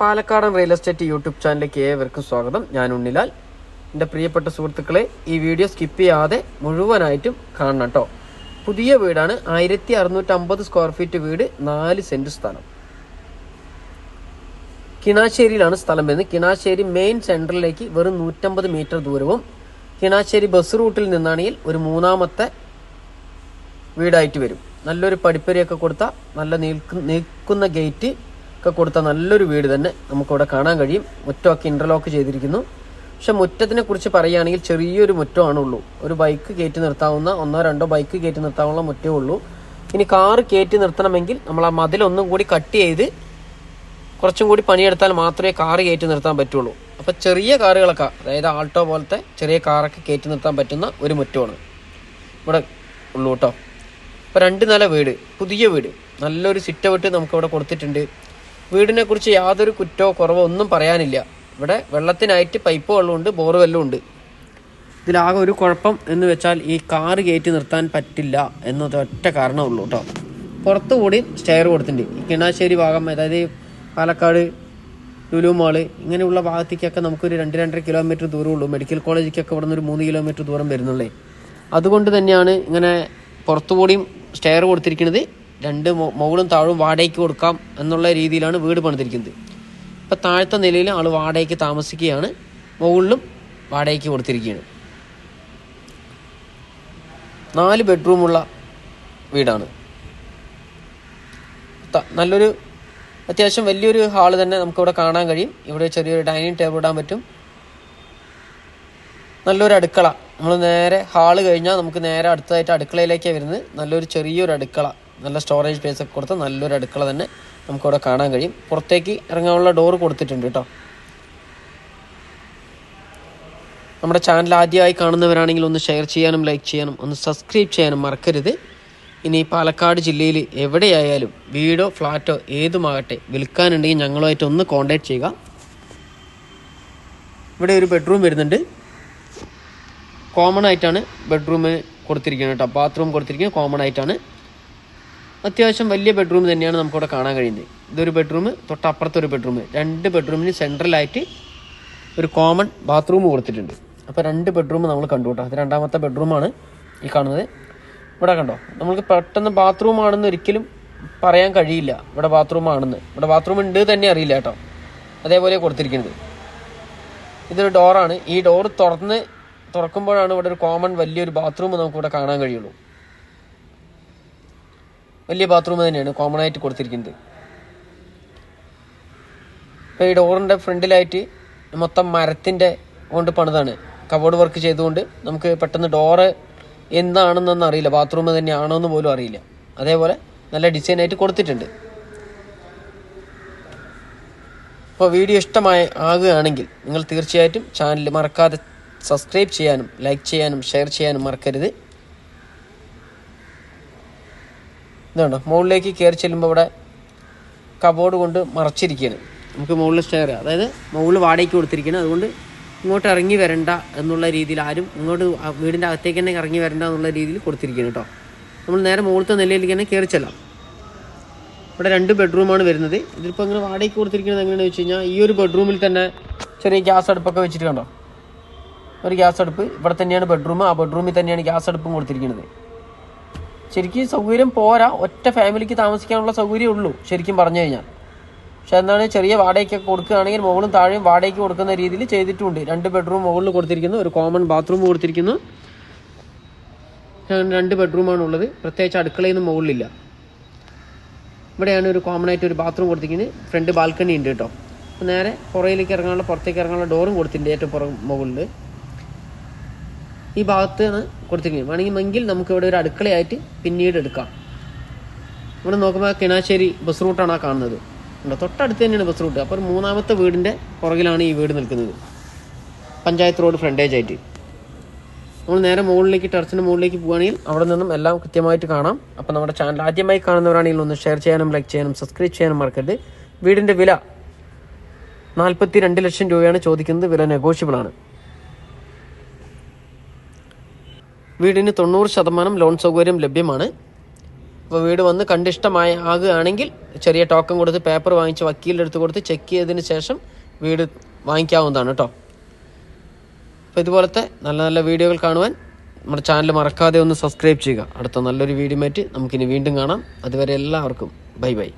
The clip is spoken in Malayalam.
പാലക്കാടൻ റിയൽ എസ്റ്റേറ്റ് യൂട്യൂബ് ചാനലിലേക്ക് ഏവർക്കും സ്വാഗതം. ഞാൻ ഉണ്ണിലാൽ. എന്റെ പ്രിയപ്പെട്ട സുഹൃത്തുക്കളെ ഈ വീഡിയോ സ്കിപ്പ് ചെയ്യാതെ മുഴുവനായിട്ടും കാണണം കേട്ടോ. പുതിയ വീടാണ്. ആയിരത്തി അറുന്നൂറ്റമ്പത് സ്ക്വയർ ഫീറ്റ് വീട് നാല് സെന്റ് സ്ഥലം. കിണാശ്ശേരിയിലാണ് സ്ഥലം വരുന്നത്. കിണാശ്ശേരി മെയിൻ സെന്ററിലേക്ക് വെറും നൂറ്റമ്പത് മീറ്റർ ദൂരവും കിണാശ്ശേരി ബസ് റൂട്ടിൽ നിന്നാണെങ്കിൽ ഒരു മൂന്നാമത്തെ വീടായിട്ട് വരും. നല്ലൊരു പടിപ്പരിയൊക്കെ കൊടുത്ത നല്ല നിൽക്കുന്ന ഗേറ്റ് ഒക്കെ കൊടുത്ത നല്ലൊരു വീട് തന്നെ നമുക്കിവിടെ കാണാൻ കഴിയും. മുറ്റമൊക്കെ ഇന്റർലോക്ക് ചെയ്തിരിക്കുന്നു. പക്ഷെ മുറ്റത്തിനെ കുറിച്ച് പറയുകയാണെങ്കിൽ ചെറിയൊരു മുറ്റമാണുള്ളൂ ഒരു ബൈക്ക് കയറ്റി നിർത്താവുന്ന ഒന്നോ രണ്ടോ ബൈക്ക് കയറ്റി നിർത്താവുന്ന മുറ്റേ ഉള്ളൂ. ഇനി കാറ് കയറ്റി നിർത്തണമെങ്കിൽ നമ്മൾ ആ മതിലൊന്നും കൂടി കട്ട് ചെയ്ത് കുറച്ചും കൂടി പണിയെടുത്താൽ മാത്രമേ കാറ് കയറ്റി നിർത്താൻ പറ്റുള്ളൂ. അപ്പോൾ ചെറിയ കാറുകളൊക്കെ അതായത് ആൾട്ടോ പോലത്തെ ചെറിയ കാറൊക്കെ കയറ്റി നിർത്താൻ പറ്റുന്ന ഒരു മുറ്റമാണ്. ഇവിടെ ഉള്ളൂ കേട്ടോ. അപ്പോൾ രണ്ട് നില വീട് പുതിയ വീട്. നല്ലൊരു സിറ്റ് ഔട്ട് നമുക്കിവിടെ കൊടുത്തിട്ടുണ്ട്. വീടിനെ കുറിച്ച് യാതൊരു കുറ്റോ കുറവോ ഒന്നും പറയാനില്ല. ഇവിടെ വെള്ളത്തിനായിട്ട് പൈപ്പ് വെള്ളമുണ്ട് ബോർവെല്ലും ഉണ്ട്. ഇതിലാകെ ഒരു കുഴപ്പം എന്ന് വെച്ചാൽ ഈ കാറ് കയറ്റി നിർത്താൻ പറ്റില്ല എന്നത് ഒറ്റ കാരണമുള്ളൂ കേട്ടോ. പുറത്തു കൂടി സ്റ്റെയർ കൊടുത്തിട്ടുണ്ട്. ഈ കിണാശ്ശേരി ഭാഗം അതായത് പാലക്കാട് ലുലു മാൾ ഇങ്ങനെയുള്ള ഭാഗത്തേക്കൊക്കെ നമുക്കൊരു രണ്ട് രണ്ടര കിലോമീറ്റർ ദൂരമുള്ളൂ മെഡിക്കൽ കോളേജിലേക്കൊക്കെ ഇവിടെ നിന്ന് ഒരു മൂന്ന് കിലോമീറ്റർ ദൂരം വരുന്നുള്ളേ. അതുകൊണ്ട് തന്നെയാണ് ഇങ്ങനെ പുറത്തു പുറത്തുകൂടിയും സ്റ്റെയർ കൊടുത്തിരിക്കുന്നത്. രണ്ട് മുകളും താഴും വാടകയ്ക്ക് കൊടുക്കാം എന്നുള്ള രീതിയിലാണ് വീട് പണിതിരിക്കുന്നത്. ഇപ്പം താഴത്തെ നിലയിൽ ആൾ വാടകയ്ക്ക് താമസിക്കുകയാണ്. മുകളിലും വാടകയ്ക്ക് കൊടുത്തിരിക്കുകയാണ്. നാല് ബെഡ്റൂമുള്ള വീടാണ്. നല്ലൊരു അത്യാവശ്യം വലിയൊരു ഹാൾ തന്നെ നമുക്കിവിടെ കാണാൻ കഴിയും. ഇവിടെ ചെറിയൊരു ഡൈനിങ് ടേബിൾ ഇടാൻ പറ്റും. നല്ലൊരു അടുക്കള. നമ്മൾ നേരെ ഹാൾ കഴിഞ്ഞാൽ നമുക്ക് നേരെ അടുത്തതായിട്ട് അടുക്കളയിലേക്കാണ് വരുന്നത്. നല്ലൊരു ചെറിയൊരു അടുക്കള. നല്ല സ്റ്റോറേജ് സ്പേസ് ഒക്കെ കൊടുത്ത് നല്ലൊരു അടുക്കള തന്നെ നമുക്കവിടെ കാണാൻ കഴിയും. പുറത്തേക്ക് ഇറങ്ങാനുള്ള ഡോറ് കൊടുത്തിട്ടുണ്ട് കേട്ടോ. നമ്മുടെ ചാനൽ ആദ്യമായി കാണുന്നവരാണെങ്കിൽ ഒന്ന് ഷെയർ ചെയ്യാനും ലൈക്ക് ചെയ്യാനും ഒന്ന് സബ്സ്ക്രൈബ് ചെയ്യാനും മറക്കരുത്. ഇനി പാലക്കാട് ജില്ലയിൽ എവിടെയായാലും വീടോ ഫ്ലാറ്റോ ഏതുമാകട്ടെ വിൽക്കാനുണ്ടെങ്കിൽ ഞങ്ങളുമായിട്ട് ഒന്ന് കോൺടാക്ട് ചെയ്യുക. ഇവിടെ ഒരു ബെഡ്റൂം വരുന്നുണ്ട്. കോമൺ ആയിട്ടാണ് ബെഡ്റൂം കൊടുത്തിരിക്കുന്നത് കേട്ടോ. ബാത്റൂം കൊടുത്തിരിക്കുന്നത് കോമൺ ആയിട്ടാണ്. അത്യാവശ്യം വലിയ ബെഡ്റൂം തന്നെയാണ് നമുക്കിവിടെ കാണാൻ കഴിയുന്നത്. ഇതൊരു ബെഡ്റൂം തൊട്ടപ്പുറത്തെ ഒരു ബെഡ്റൂം രണ്ട് ബെഡ്റൂമിന് സെൻട്രലായിട്ട് ഒരു കോമൺ ബാത്റൂം കൊടുത്തിട്ടുണ്ട്. അപ്പോൾ രണ്ട് ബെഡ്റൂം നമ്മൾ കണ്ടു കേട്ടോ. അത് രണ്ടാമത്തെ ബെഡ്റൂമാണ് ഈ കാണുന്നത്. ഇവിടെ കണ്ടോ? നമുക്ക് പെട്ടെന്ന് ബാത്റൂം ആണെന്ന് ഒരിക്കലും പറയാൻ കഴിയില്ല. ഇവിടെ ബാത്റൂം ആണെന്ന്. ഇവിടെ ബാത്റൂം ഉണ്ട് തന്നെ അറിയില്ല കേട്ടോ. അതേപോലെ കൊടുത്തിരിക്കുന്നത്. ഇതൊരു ഡോറാണ് ഈ ഡോർ തുറന്ന് തുറക്കുമ്പോഴാണ് ഇവിടെ ഒരു കോമൺ വലിയൊരു ബാത്റൂം നമുക്കിവിടെ കാണാൻ കഴിയുള്ളൂ. വലിയ ബാത്റൂം തന്നെയാണ് കോമൺ ആയിട്ട് കൊടുത്തിരിക്കുന്നത്. ഇപ്പോൾ ഈ ഡോറിന്റെ ഫ്രണ്ടിലായിട്ട് മൊത്തം മരത്തിന്റെ കൊണ്ട് പണിതാണ്. കബോർഡ് വർക്ക് ചെയ്തുകൊണ്ട് നമുക്ക് പെട്ടെന്ന് ഡോറ് എന്താണെന്നൊന്നും അറിയില്ല ബാത്റൂം തന്നെയാണോ എന്ന് പോലും അറിയില്ല. അതേപോലെ നല്ല ഡിസൈൻ ആയിട്ട് കൊടുത്തിട്ടുണ്ട്. അപ്പോൾ വീഡിയോ ഇഷ്ടമായി ആകുകയാണെങ്കിൽ നിങ്ങൾ തീർച്ചയായിട്ടും ചാനൽ മറക്കാതെ സബ്സ്ക്രൈബ് ചെയ്യാനും ലൈക്ക് ചെയ്യാനും ഷെയർ ചെയ്യാനും മറക്കരുത്. ഇതുണ്ടോ? മുകളിലേക്ക് കയറി ചെല്ലുമ്പോൾ ഇവിടെ കബോർഡ് കൊണ്ട് മറച്ചിരിക്കുകയാണ്. നമുക്ക് മുകളിൽ സ്റ്റെയർ അതായത് മുകളിൽ വാടകയ്ക്ക് കൊടുത്തിരിക്കുകയാണ് അതുകൊണ്ട് ഇങ്ങോട്ട് ഇറങ്ങി വരണ്ട എന്നുള്ള രീതിയിൽ ആരും ഇങ്ങോട്ട് വീടിന്റെ അകത്തേക്ക് തന്നെ ഇറങ്ങി വരണ്ട എന്നുള്ള രീതിയിൽ കൊടുത്തിരിക്കുകയാണ് കേട്ടോ. നമ്മൾ നേരെ മുകളിലത്തെ നിലയിലേക്ക് തന്നെ കയറി ചെല്ലാം. ഇവിടെ രണ്ട് ബെഡ്റൂമാണ് വരുന്നത്. ഇതിപ്പോൾ ഇങ്ങനെ വാടകയ്ക്ക് കൊടുത്തിരിക്കുന്നത് എങ്ങനെയാണെന്ന് വെച്ച് കഴിഞ്ഞാൽ ഈ ഒരു ബെഡ്റൂമിൽ തന്നെ ചെറിയ ഗ്യാസ് അടുപ്പൊക്കെ വെച്ചിട്ട് കണ്ടോ ഒരു ഗ്യാസ് അടുപ്പ് ഇവിടെ തന്നെയാണ് ബെഡ്റൂം ആ ബെഡ്റൂമിൽ തന്നെയാണ് ഗ്യാസ് അടുപ്പും കൊടുത്തിരിക്കുന്നത്. ശരിക്കും സൗകര്യം പോരാ. ഒറ്റ ഫാമിലിക്ക് താമസിക്കാനുള്ള സൗകര്യം ഉള്ളൂ ശരിക്കും പറഞ്ഞു കഴിഞ്ഞാൽ. പക്ഷെ എന്താണ് ചെറിയ വാടകയ്ക്കൊക്കെ കൊടുക്കുകയാണെങ്കിൽ മുകളും താഴെയും വാടകയ്ക്ക് കൊടുക്കുന്ന രീതിയിൽ ചെയ്തിട്ടുണ്ട്. രണ്ട് ബെഡ്റൂം മുകളിൽ കൊടുത്തിരിക്കുന്നു ഒരു കോമൺ ബാത്റൂം കൊടുത്തിരിക്കുന്നു. രണ്ട് ബെഡ്റൂമാണ് ഉള്ളത്. പ്രത്യേകിച്ച് അടുക്കളയൊന്നും മുകളിലില്ല. ഇവിടെയാണ് ഒരു കോമൺ ആയിട്ട് ഒരു ബാത്റൂം കൊടുത്തിരിക്കുന്നത്. ഫ്രണ്ട് ബാൽക്കണി ഉണ്ട് കേട്ടോ. നേരെ പുറയിലേക്ക് ഇറങ്ങാനുള്ള പുറത്തേക്ക് ഇറങ്ങാനുള്ള ഡോറും കൊടുത്തിട്ടുണ്ട് ഏറ്റവും പുറം മുകളിൽ ഈ ഭാഗത്താണ് കൊടുത്തിരിക്കുന്നത് വേണമെങ്കിൽ നമുക്ക് ഇവിടെ ഒരു അടുക്കളയായിട്ട് പിന്നീട് എടുക്കാം. ഇവിടെ നോക്കുമ്പോൾ കിണാശ്ശേരി ബസ് റൂട്ടാണ് ആ കാണുന്നത്. ഉണ്ടോ തൊട്ടടുത്ത് തന്നെയാണ് ബസ് റൂട്ട് അപ്പോൾ മൂന്നാമത്തെ വീടിന്റെ പുറകിലാണ് ഈ വീട് നിൽക്കുന്നത്. പഞ്ചായത്ത് റോഡ് ഫ്രണ്ടേജ് ആയിട്ട്. നമ്മൾ നേരെ മുകളിലേക്ക് ടെറസിന്റെ മുകളിലേക്ക് പോവുകയാണെങ്കിൽ അവിടെ നിന്നും എല്ലാം കൃത്യമായിട്ട് കാണാം. അപ്പോൾ നമ്മുടെ ചാനൽ ആദ്യമായി കാണുന്നവരാണെങ്കിൽ ഒന്ന് ഷെയർ ചെയ്യാനും ലൈക്ക് ചെയ്യാനും സബ്സ്ക്രൈബ് ചെയ്യാനും മറക്കരുത്. വീടിന്റെ വില നാൽപ്പത്തി രണ്ട് ലക്ഷം രൂപയാണ് ചോദിക്കുന്നത്. വില നെഗോഷ്യബിൾ ആണ്. വീടിന് തൊണ്ണൂറ് ശതമാനം ലോൺ സൗകര്യം ലഭ്യമാണ്. അപ്പോൾ വീട് വന്ന് കണ്ടിഷ്ടമായ ആകുകയാണെങ്കിൽ ചെറിയ ടോക്കൺ കൊടുത്ത് പേപ്പർ വാങ്ങിച്ച് വക്കീലിന്റെ അടുത്ത് കൊടുത്ത് ചെക്ക് ചെയ്തതിന് ശേഷം വീട് വാങ്ങിക്കാവുന്നതാണ് കേട്ടോ അപ്പോൾ ഇതുപോലത്തെ നല്ല നല്ല വീഡിയോകൾ കാണുവാൻ നമ്മുടെ ചാനൽ മറക്കാതെ ഒന്ന് സബ്സ്ക്രൈബ് ചെയ്യുക. അടുത്ത നല്ലൊരു വീഡിയോ മാറ്റി നമുക്കിനി വീണ്ടും കാണാം. അതുവരെ എല്ലാവർക്കും ബൈ ബൈ